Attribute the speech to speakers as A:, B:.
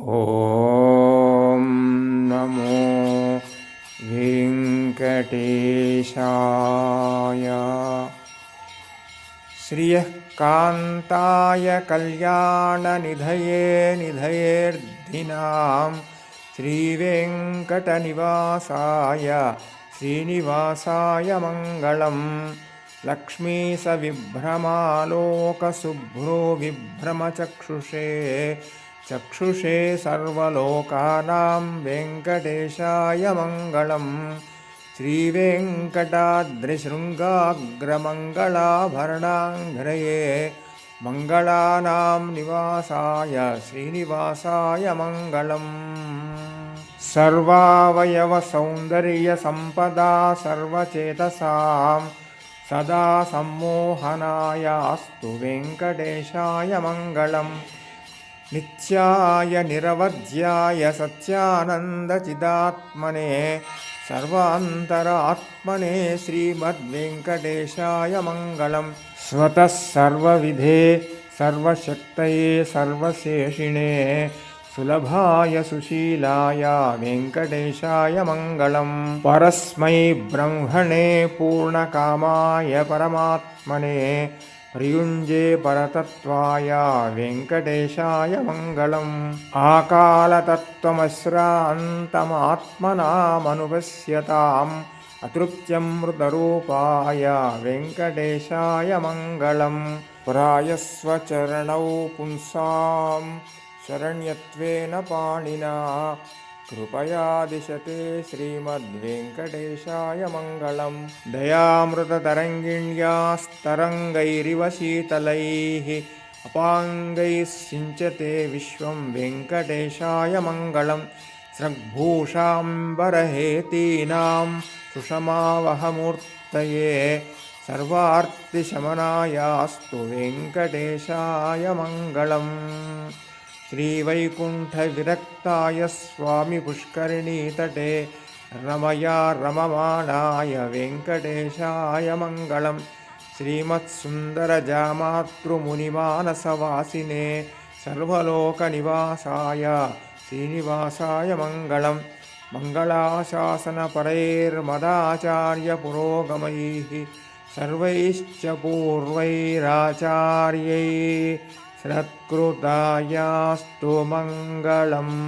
A: ॐ नमो वेङ्कटेशाय। श्रियः कान्ताय कल्याणनिधये निधयेर्धिनां श्रीवेङ्कटनिवासाय श्रीनिवासाय मङ्गलम्। लक्ष्मीसविभ्रमालोकशुभ्रो विभ्रमचक्षुषे चक्षुषे सर्वलोकानां वेङ्कटेशाय मङ्गलम्। श्रीवेङ्कटाद्रिशृङ्गाग्रमङ्गलाभरणाङ्घ्रये मङ्गलानां निवासाय श्रीनिवासाय मङ्गलम्। सर्वावयवसौन्दर्यसम्पदा सर्वचेतसां सदा सम्मोहनाय अस्तु वेङ्कटेशाय मङ्गलम् నిత్యాయ నిరవధ్యాయ సత్యానందచిదాత్మనే సర్వాంతరాత్మనే శ్రీమద్వెంకటేశాయ మంగళం. స్వతः సర్వవిధే సర్వశక్తయే సర్వశేషిణే సులభాయ సుశీలాయ వెంకటేశాయ మంగళం. పరస్మై బ్రహ్మణే పూర్ణకామాయ పరమాత్మనే రియుంజే పరతత్వాయ వెంకటేశాయ మంగళం. ఆకాలతత్వమశ్రాంతమాత్మనామనుపశ్యతాం. అతృప్త్యమృతరూపాయ వెంకటేశాయ మంగళం. ప్రాయస్వచరణౌ పుంసాం. శరణ్యత్వేన పాణినా. कृपया दिशते श्रीमद्वेङ्कटेशाय मङ्गलम् दयामृततरङ्गिण्यास्तरङ्गैरिव शीतलैः अपाङ्गैः सिञ्चते विश्वं वेङ्कटेशाय मङ्गलं स्रग्भूषाम्बरहेतीनां सुषमावहमूर्तये सर्वार्तिशमनायास्तु वेङ्कटेशाय मङ्गलम् श्रीवैकुण्ठविरक्ताय स्वामिपुष्करिणीतटे रमया रममाणाय वेङ्कटेशाय मङ्गलं श्रीमत्सुन्दरजामातृमुनिमानसवासिने सर्वलोकनिवासाय श्रीनिवासाय मङ्गलं मङ्गलाशासनपरैर्मदाचार्यपुरोगमैः सर्वैश्च पूर्वैराचार्यैः सत्कृतायास्तु मङ्गलम्